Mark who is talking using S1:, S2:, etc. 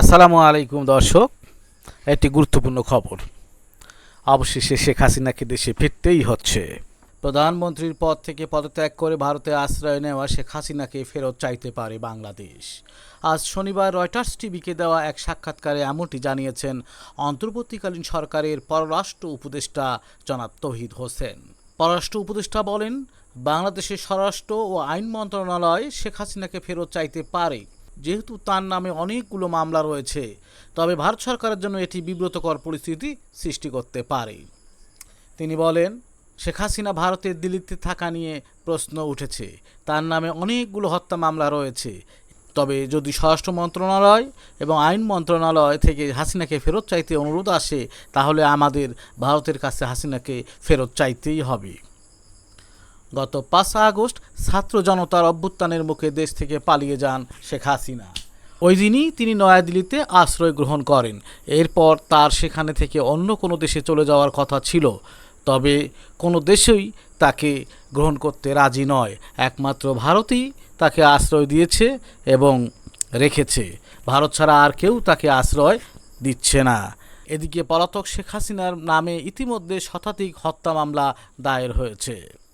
S1: আসসালামু আলাইকুম দর্শক, একটি গুরুত্বপূর্ণ খবর। অবশেষে শেখ হাসিনাকে দেশে ফিরতেই হচ্ছে। প্রধানমন্ত্রীর পদ থেকে পদত্যাগ করে ভারতে আশ্রয় নেওয়া শেখ হাসিনাকে ফেরত চাইতে পারে বাংলাদেশ। আজ শনিবার রয়টার্স টিভিকে দেওয়া এক সাক্ষাৎকারে এমনটি জানিয়েছেন অন্তর্বর্তীকালীন সরকারের পররাষ্ট্র উপদেষ্টা জনাব তহিদ হোসেন। পররাষ্ট্র উপদেষ্টা বলেন, বাংলাদেশের স্বরাষ্ট্র ও আইন মন্ত্রণালয় শেখ হাসিনাকে ফেরত চাইতে পারে যেহেতু তার নামে অনেকগুলো মামলা রয়েছে, তবে ভারত সরকারের জন্য এটি বিব্রতকর পরিস্থিতি সৃষ্টি করতে পারে। তিনি বলেন, শেখ হাসিনা ভারতের দিল্লিতে থাকা নিয়ে প্রশ্ন উঠেছে। তার নামে অনেকগুলো হত্যা মামলা রয়েছে। তবে যদি স্বরাষ্ট্র মন্ত্রণালয় এবং আইন মন্ত্রণালয় থেকে হাসিনাকে ফেরত চাইতে অনুরোধ আসে, তাহলে আমাদের ভারতের কাছে হাসিনাকে ফেরত চাইতেই হবে। গত পাঁচ আগস্ট ছাত্র জনতার অভ্যুত্থানের মুখে দেশ থেকে পালিয়ে যান শেখ হাসিনা। ওই দিনই তিনি নয়াদিল্লিতে আশ্রয় গ্রহণ করেন। এরপর তার সেখানে থেকে অন্য কোনো দেশে চলে যাওয়ার কথা ছিল। তবে কোনো দেশই তাকে গ্রহণ করতে রাজি নয়। একমাত্র ভারতই তাকে আশ্রয় দিয়েছে এবং রেখেছে। ভারত ছাড়া আর কেউ তাকে আশ্রয় দিচ্ছে না। এদিকে পলাতক শেখ হাসিনার নামে ইতিমধ্যে শতাধিক হত্যা মামলা দায়ের হয়েছে।